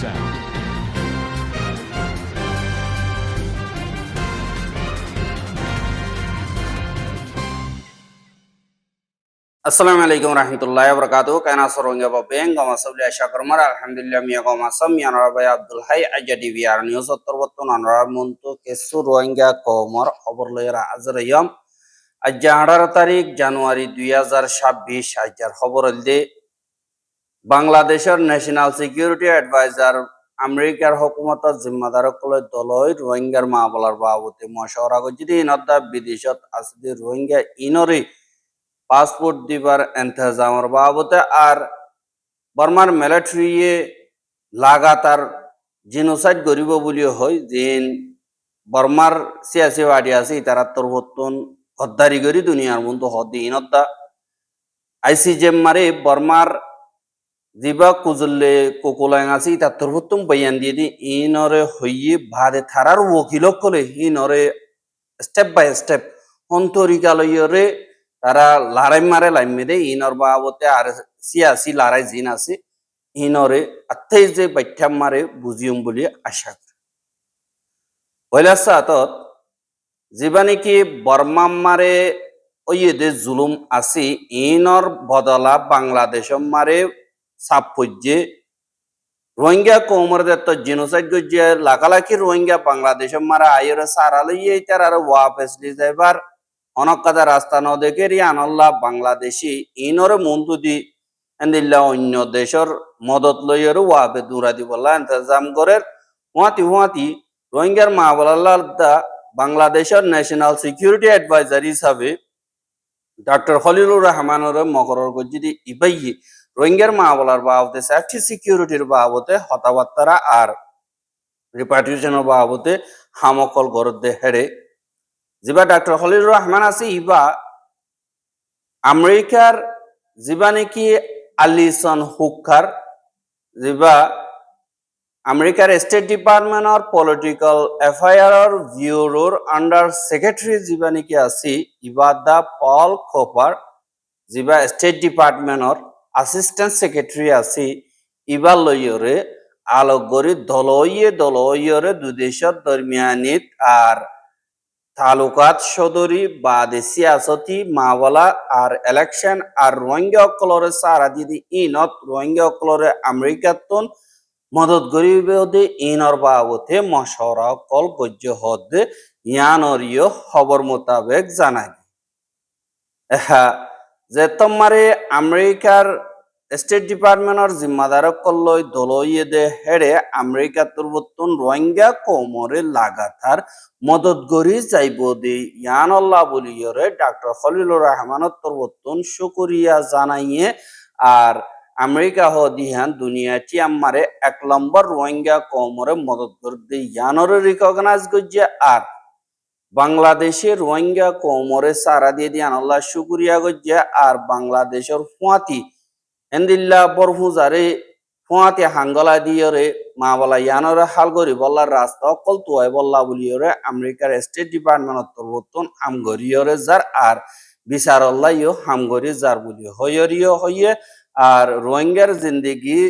sound. Soronga babeng gama sabli asha karmar alhamdulillah miya gama sam miya narabai Abdul Hay aja di biar news ottorbotton anara muntu kesu rohingya komor খবর লইরা আজরাইয়াম আজ আঠারো তারিখ জানুয়ারি দুই হাজার ছাব্বিশ আজার খবর হলদে বাংলাদেশের ন্যাশনাল সিকিউরিটি অ্যাডভাইজার আমেরিকার হকুমতর জিম্মাদারকলে দলই রোহিঙ্গার মা বলার বাবতে মশওয়ারা করছি ইনদ্দা বিদেশত আছে রোহিঙ্গা ইনরি পাসপোর্ট দিবার এন্তজামর বাবতে আর বর্মার মিলিটারিয়ে লাগাতার জিনোসাইড করিব বুলি হয়, যেন বর্মার সিয়াসি বাড়ি আছে তারা তরবতন হদ্দারি করি দুনিয়ার মতো হদ্দি ইনত্তা আইসিজেম মারে বর্মার জিবা কুজুল্লে কোকোলাং আছে তার তরবতম বয়ান দিয়ে দি ইনরে হইয়ে ভাদে থারার ওকিলক কলে ইনরে স্টেপ বাই স্টেপ অন্তরিকালয়রে তারা লড়াই মারে লাইমে দে ইনর বাবতে আর সিয়াসি লড়াই জিন আছে ইনরে আত্মাই যে বাথ্যাম মারে বুঝিয়ম বলি আশা করি। পয়লা সাতত যিবা নেকি বর্মাম মারে ওইদে জুলুম আছে ইনর বদলা বাংলাদেশম মারে সাপজ্যে রোহিঙ্গা কৌমর দত্ত জিনোসাইড গজ্জে লাখালাখি রোহিঙ্গা বাংলাদেশম মারা আইরে সারালইয়ে তার আর ওয়াপেস লি যাইবার অনকাদা রাস্তা ন দেখে আনল্লাহ বাংলাদেশি ইনরে মন্তু দি এন্দিল্লা অন্য দেশর মদত লইয়ের ওয়াবে দূরা দি বললা ইন্তজাম করে হুয়াতি হুয়াতি রোহিঙ্গার মা দা বাংলাদেশের ন্যাশনাল সিকিউরিটি অ্যাডভাইজার হিসাবে ডক্টর খলিলুর রহমানের মকরর গজ্জিদি ইবাইয়ে রোহিঙ্গার মা বলার বাবতে সেফটি সিকিউরিটির বাবতে হতাবার্তারা আর রিপার্টিশনের বাবতে হামকল গরদে হেড়ে যিবা ডাক্তার খলিলুর রহমান আছে, ইবা আমেরিকার যিবা নেকি আলিসন হুকার যিবা আমেরিকার স্টেট ডিপার্টমেন্টর পলিটিক্যাল এফআইআর ব্যুরোর আন্ডার সেক্রেটারি যিবা নেকি আছে ইবা দা পল খোপার যিবা স্টেট ডিপার্টমেন্টর আসিস্ট্যান্ট সেক্রেটারি আছে, ইবা লইয়রে আলোকগরি দলইয়ে দলইয়রে দুদেশর দরমিয়ানিত আর তালুকাত সদরি বাদে সিয়াসতি মাওয়ালা আর ইলেকশন আর রোহিঙ্গা অকলরে সারা দিদি ইনত রোহিঙ্গা অকলরে আমেরিকাতন মদত গরিবে ইনর বাবতে মশরা কল গজ্য হদে, ইয়ানরিয় খবর মোতাবেক জানাই যে তোমারে আমেরিকার স্টেট কল্লই দলইয়ে দে হেড়ে আমেরিকা তুর্বতন রোহিঙ্গা কোমরে লাগাতার মদত গরি যাইব দে। ইয়ানল্লাহ বলিয়রে ডাক্তার খলিলুর রহমানত তুর্বতন শুকরিয়া জানাইয়ে। আর আমেরিকা হ দিহান দুনিয়া চিয়াম্মারে এক নম্বর রোহিঙ্গা কোমরে মদত দে। ইয়ানরে রিকগনাইজ গজ্জে আর বাংলাদেশের রোহিঙ্গা কোমরে সারা দিয়ে। দিয়ে আল্লাহ শুকুরিয়া গজ্জে। আর বাংলাদেশের ফুয়াতি এন্দিল্লা বরফুজারে ফুয়াতি হাঙ্গলা দিয়রে মা বলা ইয়ানরে হাল করি বল্লার রাস্তা অকল তুয়াই বল্লা বলিয়রে, আমেরিকার স্টেট ডিপার্টমেন্ট পরিবর্তন হামগরিয়রে যার, আর বিচার ইয় হামগরি যার বলি। হইয়রিয় হইয়ে, আর রোহিঙ্গার জিন্দেগি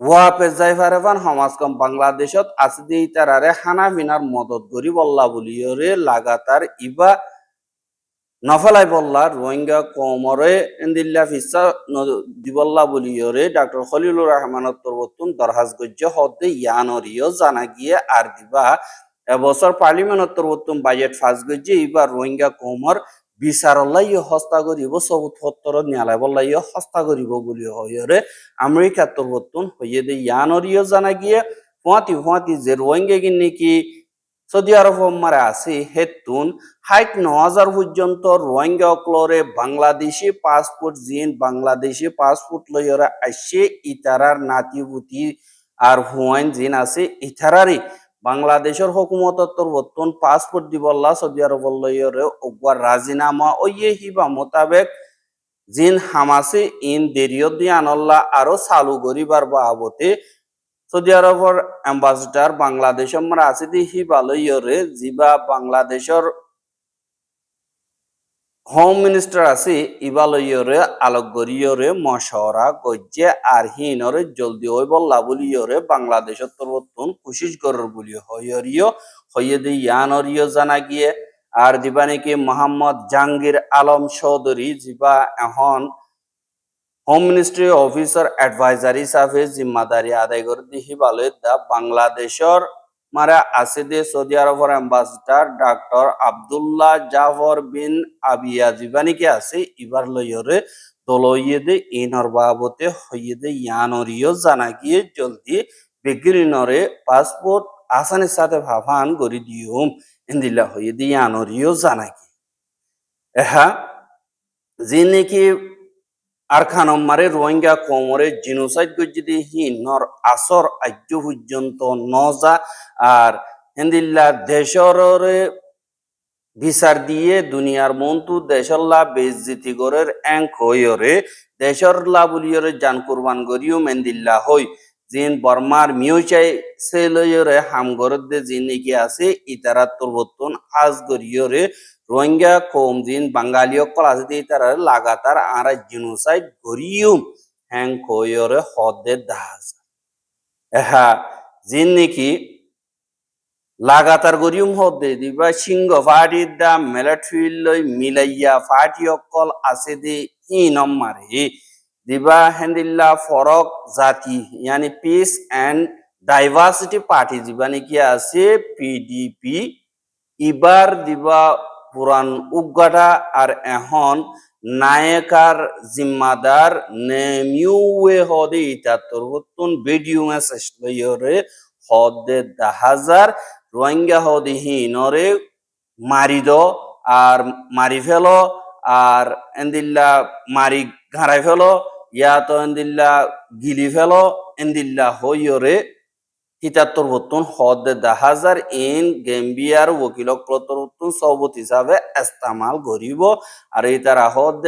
ওয়াপে যাই পারেবান সমাজ কম বাংলাদেশত আছে দিয়ে তারারে হানা বিনার মদত করি বল্লা বলিয়রে, লাগাতার ইবা নফলাই বল্লা, রোহিঙ্গা কোমরে এন্দিল্লা ফিসা দিবল্লা বলিয়রে ডাক্তার খলিলুর রহমানত পরবর্তন দরহাজ গজ্য হতে ইয়ানরিও জানা গিয়ে আর দিবা। এবছর পার্লিমেন্টত পরবর্তন বাজেট ফাঁস গজ্জে ইবা রোহিঙ্গা কোমর বিচারলাই হস্তা করিব সবুত পত্র নিয়ালাই বললাই হস্তা করিব বলি হইরে আমেরিকা পরবর্তন হইয়ে দে। ইয়ানরিও জানা গিয়ে, ফুয়াতি ফুয়াতি যে রোহিঙ্গা কি সৌদি আরব মারে আছে হেতুন, হাইট ন হাজার পর্যন্ত রোহিঙ্গা অকলরে বাংলাদেশি পাসপোর্ট, জিন বাংলাদেশি পাসপোর্ট লইরা আসছে ইতারার নাতিপুতি আর হুয়াইন জিন আছে, ইতারারই। বাংলাদেশের হকুমতর বর্তমান পাসপোর্ট দিবল্লা সৌদি আরব লইরে ওগুয়ার রাজিনামা ওইয়ে হিবা মোতাবেক জিন হামাসে ইন দেরিয়ত দিয়ে আনল্লা আরও চালু করিবার বাবতে সৌদি আরবর অ্যাম্বাসিডার বাংলাদেশ আমরা আছে দি হি ভালো ইয়রে জিবা বাংলাদেশর হোম মিনিস্টার আছে ইবালয়রে আলোকগরিয়রে মশওয়ারা গজ্জে আর হিনরে জলদি ওই বল্লা বলিয়রে বাংলাদেশের তরবতন কুশিস গরর বলি হইয়রিয় হইয়েদি ইয়ানরিয় জানা গিয়ে। আর দিবা নাকি মোহাম্মদ জাহাঙ্গীর আলম চৌধুরী যিবা এখন হোম মিনিস্ট্রি অফিসার অ্যাডভাইজার হিসাবে জিম্মাদারি আদায় করে দিহি বালে দা বাংলাদেশর মারা আছে দে সৌদি আরবের অ্যাম্বাসিডার ডাক্তার আব্দুল্লাহ জাফর বিন আবিয়া জীবানিকে আছে ইবার লইয়রে দলইয়ে দে ইনর বাবতে হইয়ে দে ইয়ানরিও জানা গিয়ে জলদি বেগিরিনরে পাসপোর্ট আসানের সাথে ভাভান করি দিউম ইন্দিল্লা হইয়ে দে ইয়ানরিও জানা গিয়ে এহা যে নাকি আর খানম মারে রোহিঙ্গা কোমরে জিনোসাইড গজ্জিদি হিনর আসর আজ্য পর্যন্ত নজা আর হেন্দিল্লা দেশরে বিচার দিয়ে দুনিয়ার মন্তু দেশল্লা বেজ্জিতি গরের এঙ্ক হইরে দেশর লাবুলিয়রে জান কুরবান গরিও মেন্দিল্লা হই। জিন বর্মার মিউচাই সেলয়রে হাম গরদে জিন নাকি আছে ইতারা তুরবতন আজ গরিয়রে রোহিঙ্গা কম জিন বাঙালিও কল আছে দিয়ে তারা লাগাতার আরা জিনোসাইড গরিউম হ্যাং কইরে হদে দাহাজ এহা, জিন নাকি লাগাতার গরিউম হদে দিবা সিংহ ফাটি দা মিলিটারি লই মিলাইয়া ফাটি অকল আছে দি ই নম্মারে দিবা হেন্দিল্লা ফরক জাতি, ইয়ানি পিস এন্ড ডাইভার্সিটি পার্টি দিবা নাকি আছে পিডিপি ইবার দিবা পুরান উগাটা আর এখন নায়কার জিম্মাদার নেমিউয়ে হদে ইটা তরবতুন ভিডিও মেসেজ লইরে হদে দাহাজার রোহিঙ্গা হদে হিনরে মারিদ আর মারি ফেলো আর এন্দিল্লা মারি ঘাড়াই ফেলো ইয়া তো এন্দিল্লা গিলি ফেলো, এন্দিল্লা হইরে হিতাত্তর বতুন হদ দাহাজার ইন গেম্বিয়ার ওকিলক সবত হিসাবে আর এই তারা হদ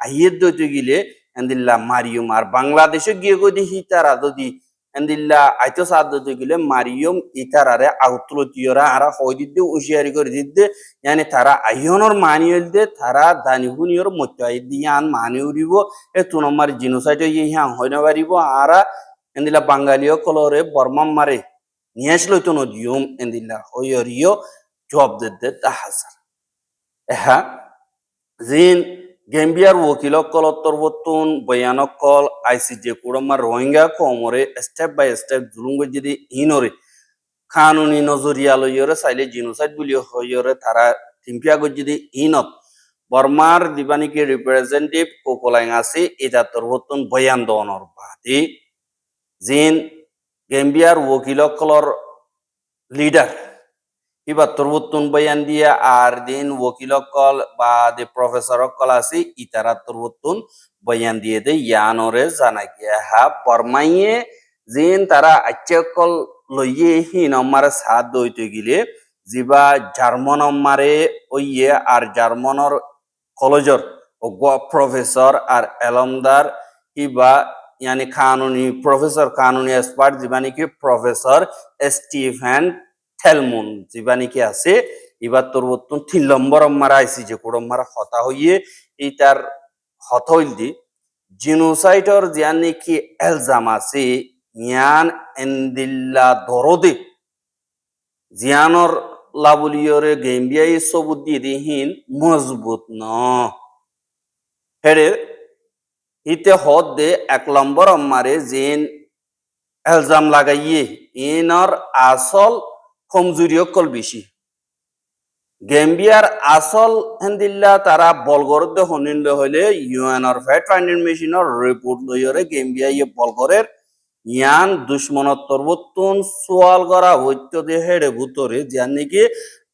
আহিয়ে দইতে গিলে, এন্দিল্লা মারিয়ম আর বাংলাদেশে গিয়ে গদি হিতারা যদি এন্দিল্লা আইতো সাদ গিলে মারিয়ম ইতারারে আউতলতিয়রা আরা হইদিদ্দে উশিয়ারি করে দিদ্দে yani তারা আইয়নর মানিয়ল দে তারা দানিহুনিয়র মত্যাই দিয়ান মানি উড়িব এ তুনমার জিনোসাইড ইহা হইন পারিব মারে নিয়ে আসলো তো নদিয়ম এন্দিলা হইয়রিও জবাব দে তাহাজার এহা জিন গেম্বিয়ার ওকিল কলত্তর বতুন বয়ানক কল আইসিজে কুড়মার রোহিঙ্গা কমরে স্টেপ বাই স্টেপ জুলুঙ্গ যদি ইনরে কানুনি নজরিয়া লইয়রে চাইলে জিনোসাইড বুলি হইয়রে তারা টিম্পিয়া যদি ইনত বর্মার দিবানিকে রিপ্রেজেন্টেটিভ কোকোলাইং আছে এটা তোর বতুন বয়ান দনর বাদী জিন গেম্বিয়ার ওকিলকলর লিডার ইবা তরবুত্তুন বয়ান দিয়া আর দিন ওকিলকল বা দে প্রফেসর কল আছে ইতারা তরবুত্তুন বয়ান দিয়ে দে ইয়ানরে জানা গিয়া হা বর্মাইয়ে জিন তারা আচ্যকল লইয়ে হি নম্মারে সাথ দইতে গিলে, জিবা জার্মন মারে ওইয়ে আর জার্মনর কলেজর প্রফেসর আর এলমদার ইবা यानी कानूनी प्रोफेसर कानूनी एक्सपार्ट जीवानी के प्रोफेसर স্টিফেন থেলমুন জীবানি কি আছে এবার তোর বর্তন তিন নম্বর মারা আইসি যে কোড়ম মারা হতা হইয়ে এই তার হত হইল দি জিনোসাইটর জিয়ানি কি এলজাম আছে ইয়ান এন্দিল্লা দরদে জিয়ানর লাবুলিয়রে গেম্বিয়াই সবুত দিয়ে দিহীন মজবুত ন হেরে ইতে দে এক নম্বর মারে জিন এলজাম লাগাইয়ে ইনর আসল কমজুরি অকল বেশি গেম্বিয়ার আসল হেন্দিল্লা তারা বলগরদ হনিল হইলে ইউএনর ফেট ফাইন্ডিং মেশিনের রিপোর্ট লইরে গেম্বিয়া ইয়ে বলগরের ইয়ান দুশ্মনত্তর বতুন সোয়াল করা হইতে দে হেডে ভুতরে, যার নাকি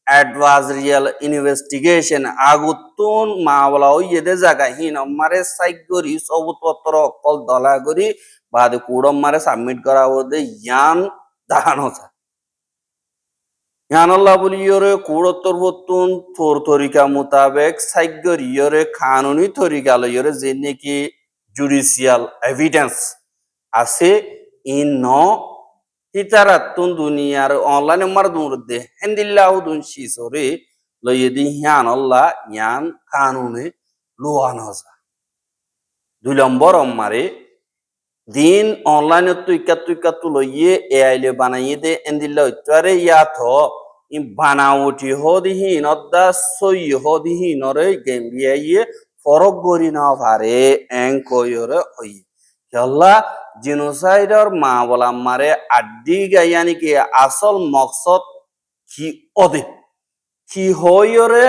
অ্যাডভার্সারিয়াল ইনভেস্টিগেশন আগুতুন মামলা ওই এদের জায়গা হিন মারে সাইক করি, সবুতপত্র অকল দলা করি, বাদে কুড়ম মারে সাবমিট করা ওদের ইয়ান দাহানো থা বলি, ইয়রে কুড়ত্তর বতুন তোর তরিকা মোতাবেক সাইগর ইয়রে কানুনি তরিকা লইয়রে যে নাকি জুডিশিয়াল এভিডেন্স আছে, ইন ন hitarattun duniyar online mar durde hendillahu dun shisore লইয়ে দি হিয়ান আল্লাহ ইয়ান কানুনে লুয়ানো যা দুই নম্বর অম্মারে দিন অনলাইনে তুইকা তুইকা তু লইয়ে এ আইলে বানাইয়ে দে এন্দিল্লা ইত্যারে ইয়াথ ই বানাউটি হদিহীন অদ্দা সই হদিহীনরে গেম্বিয়াইয়ে ফরক গরি না পারে এং কইরে হই কেল্লা জিনোসাইডর মা বলা মারে আড্ডি গাইয়ানি কি আসল মকসদ কি অদে? কি হইরে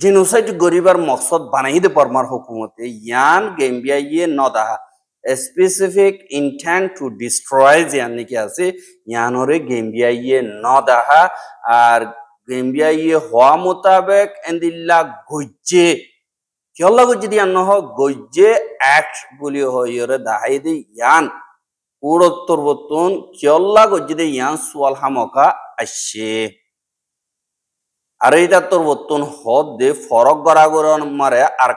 জিনোসাইড গরিবার মকসদ বানাই দে পরমার হুকুমতে? ইয়ান গেম্বিয়া নদাহা স্পেসিফিক ইন্টেন্ট টু ডিস্ট্রয় যে নাকি আছে ইয়ানরে গেম্বিয়া ইয়ে নদাহা আর গেম্বিয়া ইয়ে হওয়া মোতাবেক এন্দিল্লা গজ্জে। কিয়ল্লা গজ্জে দিয়া নহ গজ্জে বলি হইরে দাহাই দে ইয়ান। উড়ত্তর বতুন কিয়ল্লা গজ্জে দে ইয়ান সুয়াল হামকা আসছে। আর বর্তন হদ দে ফরক মারে আর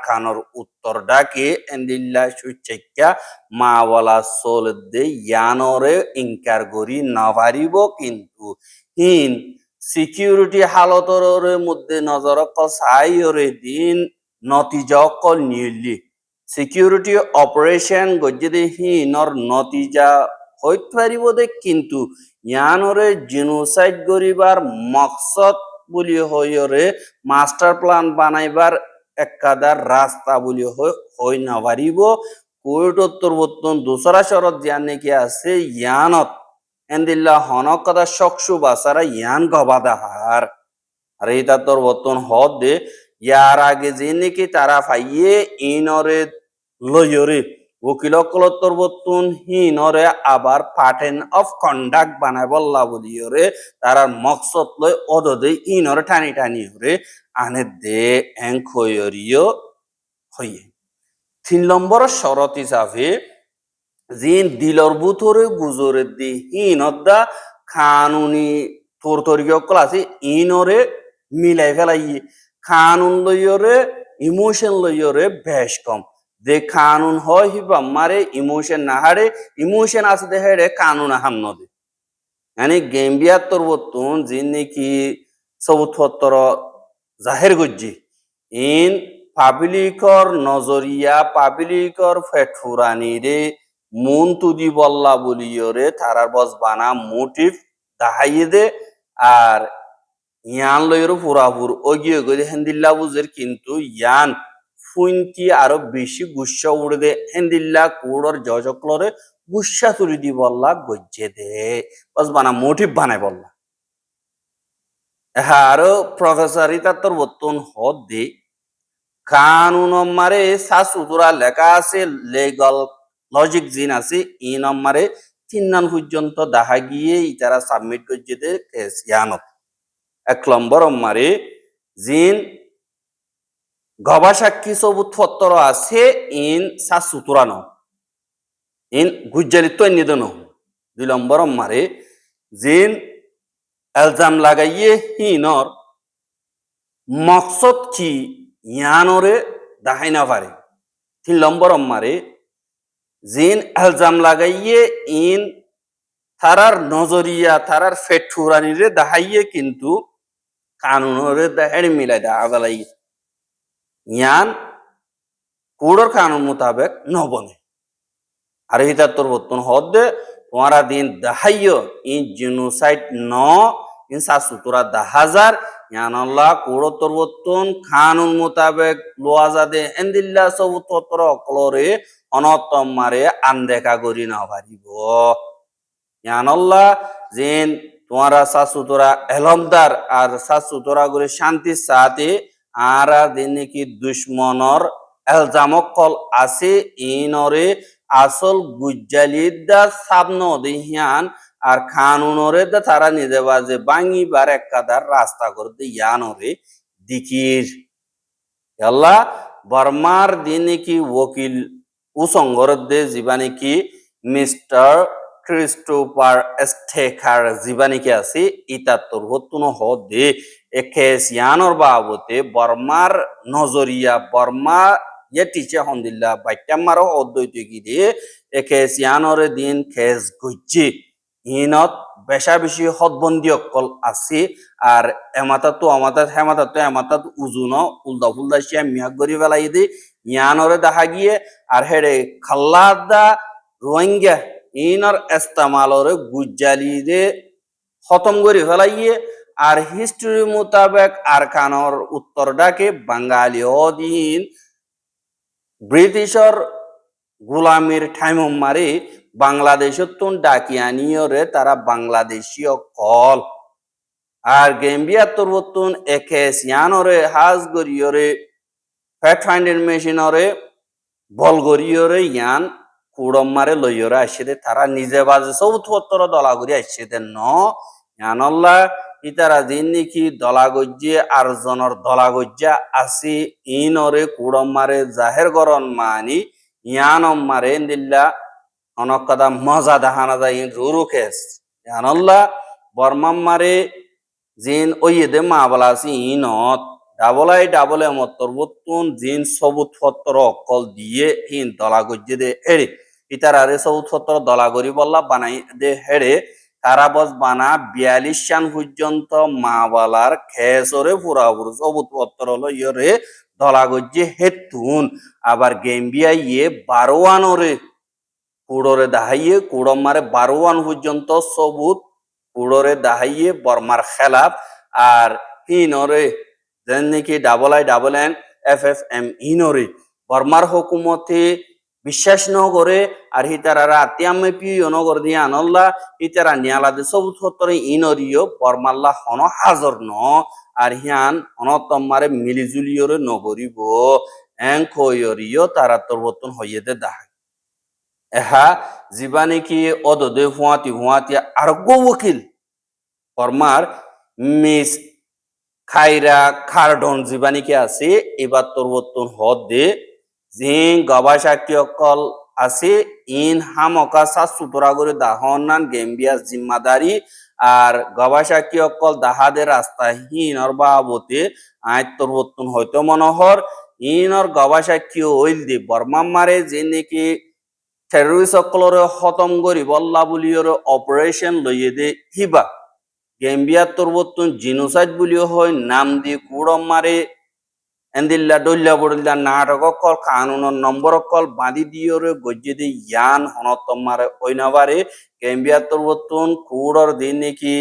উত্তর ডাকে, এন্দিল্লা সুচেক্কা মাওয়ালা সোল দে ইয়ানরে ইনকার গরি না পারিব কিন্তু। হিন, সিকিউরিটি হালতর মধ্যে নজর কসাইরে দিন নতিজা কল নিলি সিকিউরিটি অপারেশন গজ্জে হিনর নতিজা হইতে পারিব দে কিন্তু ইয়ানরে জিনোসাইড গরিবার মকসদ বলি হইরে মাস্টার প্ল্যান বানাইবার একাদার রাস্তা বলি হই- না পারিব কোর্ট উত্তর বর্তন দোসরা শরৎ জিয়ান নাকি আছে ইয়ানত। এন্দিল্লা হনক কথা শকসু বাসারা ইয়ান গবাদা হার আর এইটা তোর বর্তন হদ দে ইয়ার আগে যে নাকি তারা ফাইয়ে ইনরে লইরে উকিলকলতর বর্তন হিনরে আবার পার্টেন অফ কন্ডাক্ট বানাই বললা বলিয়রে তারার মকসদ লই অদদে ইনরে টানি টানি হরে, আনে দে এং খয়রিও হইয়ে। তিন নম্বর শরত হিসাবে জিন দিলর বুথরে গুজরে দি হিনদ্দা খানুনি তোর তরিকল আছে ইনরে মিলাই ফেলাইয়ে। খানুন লইয়রে, ইমোশন লইয়রে বেশ কম। যে কানুন হয় হিবা মারে, ইমোশন না হারে ইমোশন আছে দে হেড়ে কানুন আহাম নদে। মানে গেম্বিয়ার তোর বর্তন যে নাকি সবুত্তর জাহের গজ্জি। ইন পাবলিকর নজরিয়া, পাবলিকর ফেঠুরানি রে, মন তুদি বল্লা বলিয়রে, তারার বস বানা মোটিভ দাহাইয়ে দে, আর ইয়ান লইরো পুরাপুর। ওগিয়ে গই হেন্দিল্লা বুঝের কিন্তু ইয়ান ফুইনটি আরও বেশি গুসা উড়ে দে হেন্দিল্লা কুড়র জজকলরে গুসা তুলি দি বললা, গজ্জে দে। বস বানা মোটিভ বানাই বললা। আরও প্রফেসর ইতা তোর বর্তন হদ দে। কানুন মারে সাসুদুরা লেখা আছে, লেগাল লজিক জিন আছে, ই নম্বরে তিন নাম পর্যন্ত দেখা গিয়ে ইতারা সাবমিট করছে দে ইয়ানত। এক নম্বর মারে, জিন গবাসাক্ষী সবুত পত্র আছে, ইন সাসুতুরান। ইন গুজ্জালিত্ব নিদন দুই নম্বর মারে, জিন এলজাম লাগাইয়ে হিনর, মকসদ কি ইয়ানরে দাহাই না পারে। তিন নম্বর মারে, জিন এলজাম লাগাইয়ে ইন তারার নজরিয়া তারার ফেঠুরানিরে দাহাইয়ে কিন্তু মিলাই দেখা বেলাই ইয়ান কোড়র কানুন মোতাবেক নবনে। আর এটা তোর বর্তন হদে তোমারা দিন দাহাইয় ইন জিনোসাইড ন ইন সাসুতুরা দাহাজার ইয়ান আল্লাহ কোড় তোর কানুন মোতাবেক লোয়াজাদে এন্দিল্লা সব তত্র অকলরে অনতম মারে আনদেখা করি না পারিব ইয়ান আল্লাহ যেন তোমারা সাসুতরা এলমদার আর সাসুতরা করে শান্তি সাথে। আর দিন কি দুশ্মনর এলজামকল আছে ইনরে আসল গুজ্জালিদা সাবন দিহিয়ান। আর খানুনরে দা তারা নিজে বাজে বাঙিবার একাদার রাস্তা করতে ইয়ানরে দিকির। আল্লাহ বর্মার দিনে কি ওকিল উসঙ্গর দে জীবানে কি মিস্টার ক্রিস্টোফার স্টেকার জীবানে কি আছে ইতাত্তর হতুন হ দে একে সিয়ানর বাবতে বর্মার নজরিয়া বর্মা ইয়ে টিচে হন্দিল্লা বাইটামারও অদ্বৈত কি দিয়ে একে সিয়ানরে দিন খেস গুজ্জি। ইনত বেশা বেশি হদবন্দি অকল আছে আর এমাতা তো আমাতাত হেমাতা তো এমাতাত উজুন উল্দা ফুলদা শিয়া মিয়াক গরি ফেলাই দি ইয়ানরে দেখা গিয়ে আর হেড়ে খাল্লাদা রোহিঙ্গা ইনর এস্তামালরে গুজ্জালি দে খতম করে ফেলাইয়ে, আর হিস্ট্রি মোতাবেক আর কানর উত্তরটাকে বাঙালি অধীন ব্রিটিশর গোলামির ঠাইম মারি বাংলাদেশত তুন ডাকি আনিয়রে তারা বাংলাদেশীয় কল। আর গেম্বিয়া তুন একে সিয়ানরে হাজ গরিয়রে ফ্যাট ফাইন্ডের মেশিনরে, বল গরিয়রে ইয়ান কুড়ম মারে লইয়রে আসছে তারা নিজে বাজে সব উত্তর দলা করি আসছে ন ইয়ানল্লা ইতারা দিন নাকি দলা গজ্জে আর জনর দলা গজ্জা, আসি ইনরে কুড়ম মারে জাহের গরন মানি ইয়ানম মারে দিল্লা অনক কথা মজা দেখানা যায় ইন রুরু খেস। ইয়ানল্লা বর্মাম মারে জিন ওইদে মা বলা আছি ইনত। ডাবল আই, ডাবল তরবতুন জিন সবুত ফত্তর অকল দিয়ে ইন দলা গজ্জে দে। এড়ে ইতারারে দলা গরি বললা বানাই দে হেড়ে তারা বস বানা বিয়াল্লিশ সান পর্যন্ত মা বালার খেসরে পুরাপুর সবুত পত্তর হলো ইয়রে দলা গজ্জে হেতুন। আবার গেম্বিয়া ইয়ে বারোয়ানরে কুড়রে দাহাইয়ে কুড়ম মারে বারোয়ান পর্যন্ত সবুত কুড়রে দাহাইয়ে বর্মার খেলাফ। আর হিনরে যেন নাকি double I double N F F M ইনরে বর্মার হুকুমতে বিশ্বাস ন করে আর হিতারা আতিয়ামে পিও নগর দিয়ে আনল্লা হিতারা নিয়ালাদে সবুত সত্তরে ইনরিও বর্মাল্লা হন হাজর ন আর হিয়ান অনতম্মারে মিলিজুলিয়রে নগরিব এং কইরিও তারা তোর বতন হইয়েতে দাহাই এহা জীবানে কি অদদে হুয়াতি হুয়াতি আর গো ওকিল ফরমার মিস খাইরা খারডন জীবানিকে আছে এবার তোর বর্তন হদ দে জিং গবাসাকি অকল আছে ইন হামকা সা সুতরা করে দাহনান গেম্বিয়া জিম্মাদারি আর গবাসাকি অকল দাহাদে রাস্তা হিনর বাবতে আয় তোর বর্তন হয়তো মনোহর ইনর গবাসাকি ওইল দি বর্মাম মারে যে নাকি টেররিস্ট খতম করি বল্লা বুলিয়র অপারেশন লইয়ে দে হিবা গেম্বিয়া তোরবতুন জিনোসাইড বুলিও হয় নাম দি কুড়ম মারে এন্দিল্লা ডল্লা বড়িল্লা নাটক কল কানুনের নম্বর কল, বাঁধি দিয়রে, গজ্জে দি ইয়ান হনতম মারে ওইনাবারে। গেম্বিয়া তোরবতুন কুড়র দিন নাকি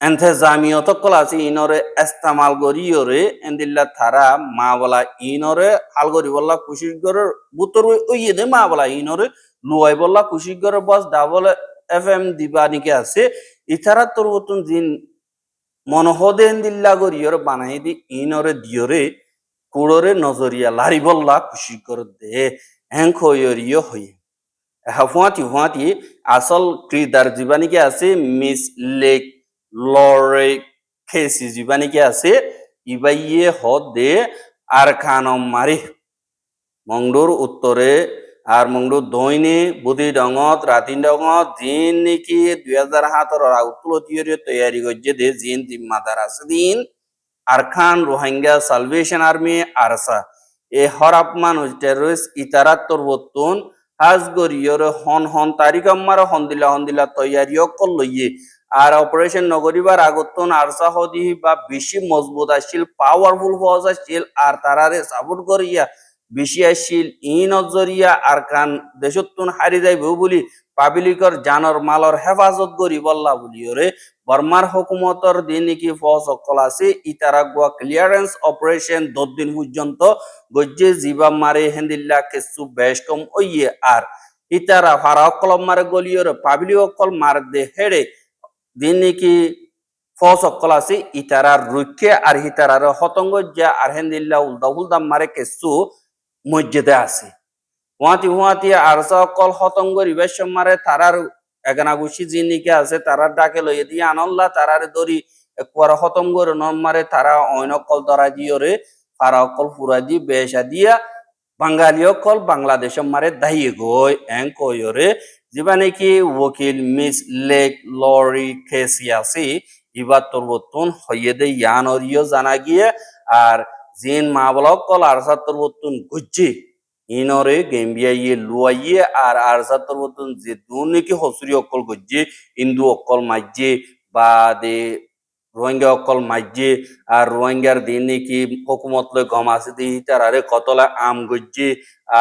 এনথে জামিয়ত কল আছে ইনরে এস্তামাল গরিয়রে। এন্দিল্লা থারা মা বলা ইনরে, হাল গরি বললা কুশিগরের বুতর ওই দে মা বলা ইনরে। লুয়াই বললা কুশিগরের বস, ডাবল এফ এম দিবা নিকে আছে। ইথারা তোর বতুন জিন মনহদে এন্দিল্লা গরিয়র বানাই দি ইনরে দিয়রে কুড়রে নজরিয়া লারি বললা কুশিগর দে হ্যাং। খয়রিয় হয়ে ফুয়াতি ফুয়াতি আসল ক্রিদার জীবানিকে আছে মিস লেক লরে খেসি জীবানিকে আছে ইবাইয়ে হদ দে আর খানম মারি মংডুর উত্তরে আর মংডুর দৈনি বুধি ডঙত রাতিন ডঙত জিন নাকি দুই হাজার সাতৰ আউতুলো তিয়রি তৈয়ারি করছে দে, জিন জিম্মাদার আছে দিন। Arakan Rohingya salvation army ARSA এ হরাপ মানুষ টেররিস্ট ইতারাত তরবতুন হাজ গরিয়র হন হন তারিখ আম্মার হন দিলা হন দিলা তৈয়ারি অকল লইয়ে। আর অপারেশন নগরিবার আগতন আরসা হদি বা বেশি মজবুত আসছিল পাওয়ারফুল হওয়া আসছিল আর তারারে সাপোর্ট করিয়া বেশি আসছিল ই নজরিয়া আর কান দেশত্তুন হারি যাইব বলি পাবলিকর জানর মালর হেফাজত করি বল্লা বলি। ওরে, বর্মার হুকুমতর দিন নাকি ফৌজ সকল আছে ইতারা গোয়া ক্লিয়ারেন্স অপারেশন দিন পর্যন্ত গজ্জে জিবা মারে হেন্দিল্লা কেসু বেশ কম ওইয়ে। আর ইতারা ফারা অকল মারে গলিয়র পাবলিক অকল মার দে হেড়ে দিন নাকি ফৌজ সকল আছে, ইতারার রুখে আর হিতারার হতঙ্গ যা আর হেন্দিল্লা উল্দা উল্দা মারে কেসু মসজিদে আছে। হুয়াতি হুয়াতি আর সকল হতঙ্গ রিবেশ মারে তারার। এগানা গুছি জিনিকে আছে, তারার ডাকে লইয়ে দিয়ে আনল্লা তারার দরি একবার হতঙ্গ মারে তারা অইনকল দরা দিয়রে ফারা অকল ফুরা দি বেশা দিয়া বাঙালি অকল বাংলাদেশ মারে দাহিয়ে গই এং কয়রে যেবা নাকি ওকিল মিস লেক, লরি খেসি আছে ইবার তোর বতুন হইয়ে দে ইয়ান অরিয় জানা গিয়ে, আর জিন মা বলক কল আর সাত্তর বতুন গুজ্জি ইনরে গেম্বিয়াইয়ে লুয়াইয়ে আর আর সাতর মতন যে দুর্নীতি হসুরি অকল গজ্জে হিন্দু অকল মাজ্জে বা দে রোহিঙ্গা অকল মাজ্জে আর রোহিঙ্গার দিন কি হকুমত লয় গম আছে? দি তারারে কতলা আম গজ্জে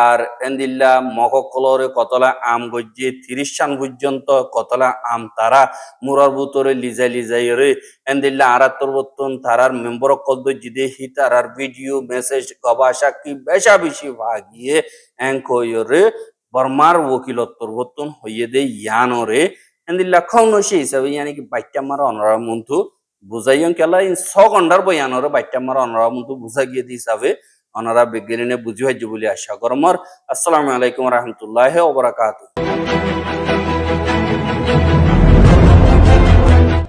আর এন্দিল্লা মককলরে কতলা আম গজ্জে তিরিশ সান পর্যন্ত কতলা আম তারা মুরার বুতরে লিজাই লিজাই রে। এন্দিল্লা আরাত্তর বর্তন তারার মেম্বর অকল দজ্জিদে হি তারার ভিডিও, মেসেজ গবা কি বেশা বেশি ভাগিয়ে এঙ্কয়রে বর্মার ওকিলত্তর বর্তন হইয়ে দে ইয়ানরে এন্দিল্লা খাওন সে হিসাবে ইয়ানি কি বাইটা মারা অনরা মন্তু বুঝাইয়ন কেলা ইন ছ ঘণ্টার বয়ানরে বাইটা মারা অনরা মন্তু বুঝা গিয়ে দি হিসাবে অনারা বিজ্ঞানী বুঝি হাইজ বলে আশা করমর আসসালামু আলাইকুম রহমতুল্লাহ ওবরাকাতু